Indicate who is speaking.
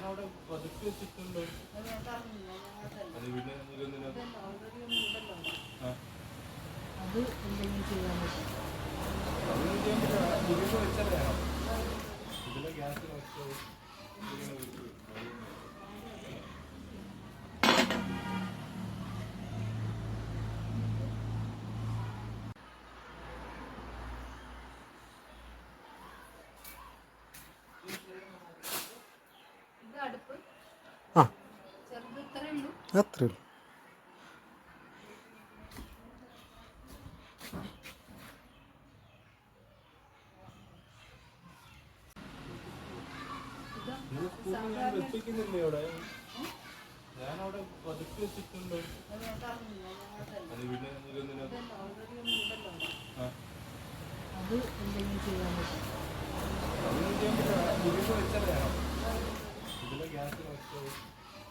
Speaker 1: അവിടെ പതുക്കി വെച്ചിട്ടുണ്ട് അത് പിന്നെ
Speaker 2: അത് എന്തെങ്കിലും ചെയ്യാൻ പറ്റും
Speaker 1: അതൊന്നും ചെയ്യാൻ പറ്റില്ല ഇതിലെ ഗ്യാസ്
Speaker 3: അത്രേ ഉള്ളൂ
Speaker 1: അവിടെ പതുക്കി വെച്ചിട്ടുണ്ട് അത്
Speaker 2: എന്തെങ്കിലും ചെയ്യാൻ പറ്റും.
Speaker 1: ഇതിലെ ഗ്യാസ്